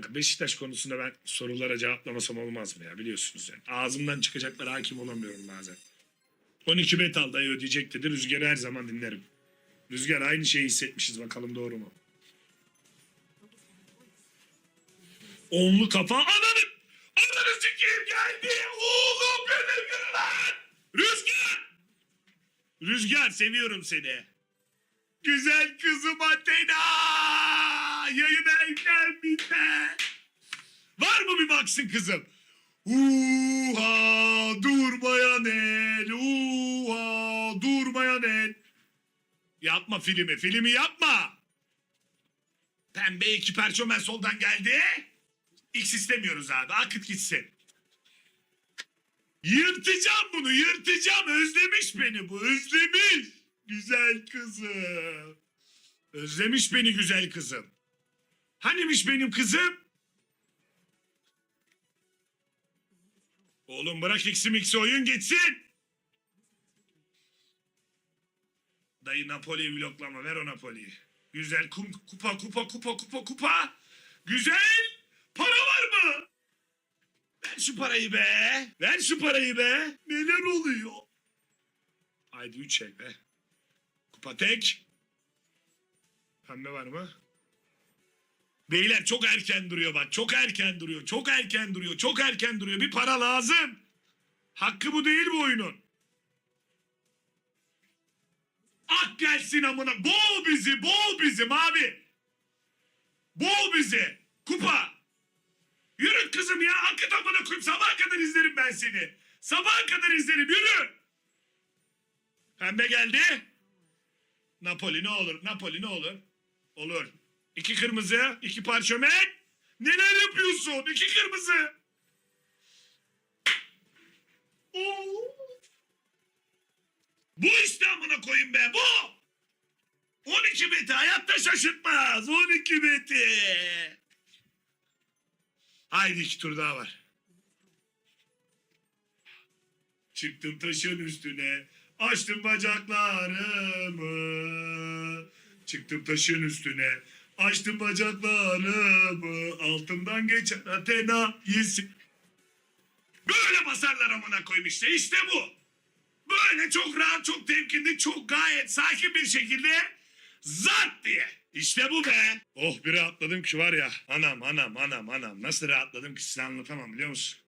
Kanka Beşiktaş konusunda ben sorulara cevaplamasam olmaz mı ya biliyorsunuz yani. Ağzımdan çıkacaklara hakim olamıyorum bazen. 12 bet al dayı ödeyecek dedi. Rüzgar'ı her zaman dinlerim. Rüzgar aynı şeyi hissetmişiz bakalım doğru mu? Onlu kafa ananı ananı sikeyim geldi. Oğlum benim lan. Rüzgar. Rüzgar seviyorum seni. Güzel kızım Athena. Yayına biter. Baksın kızım? Uha durmayan el. Uha durmayan el. Yapma filmi. Filmi yapma. Pembe iki perçomen soldan geldi. X istemiyoruz abi. Akıt gitsin. Yırtacağım bunu. Yırtacağım. Özlemiş beni bu. Özlemiş. Güzel kızım. Özlemiş beni güzel kızım. Hanimiş benim kızım? Oğlum bırak X'i mix'i oyun geçsin. Dayı Napoli vloglama ver o Napoli'yi. Güzel kum, kupa kupa kupa kupa kupa. Güzel. Para var mı? Ver şu parayı be. Ver şu parayı be. Neler oluyor? Haydi üç el be. Kupa tek. Pembe var mı? Beyler çok erken duruyor bak. Çok erken duruyor. Çok erken duruyor. Çok erken duruyor. Bir para lazım. Hakkı bu değil bu oyunun. Ak gelsin amına. Boğ bizi. Boğ bizi abi. Boğ bizi. Kupa. Yürü kızım ya. Akıt amına koyayım. Sabaha kadar izlerim ben seni. Sabaha kadar izlerim. Yürü. Pembe geldi. Napoli ne olur? Napoli ne olur? Olur. İki kırmızı, iki parşömen. Neler yapıyorsun? İki kırmızı. Bu işte amına koyayım be bu. 12 beti hayatta şaşırtmaz. 12 beti. Haydi iki tur daha var. Çıktım taşın üstüne. Açtım bacaklarımı. Çıktım taşın üstüne. Açtım bacaklarımı. Altımdan geçen Athena yesin. Böyle basarlar amına koyayım işte. İşte bu. Böyle çok rahat, çok temkinli, çok gayet sakin bir şekilde zat diye. İşte bu be. Oh bir rahatladım ki var ya. Anam anam anam anam. Nasıl rahatladım ki size anlatamam biliyor musun?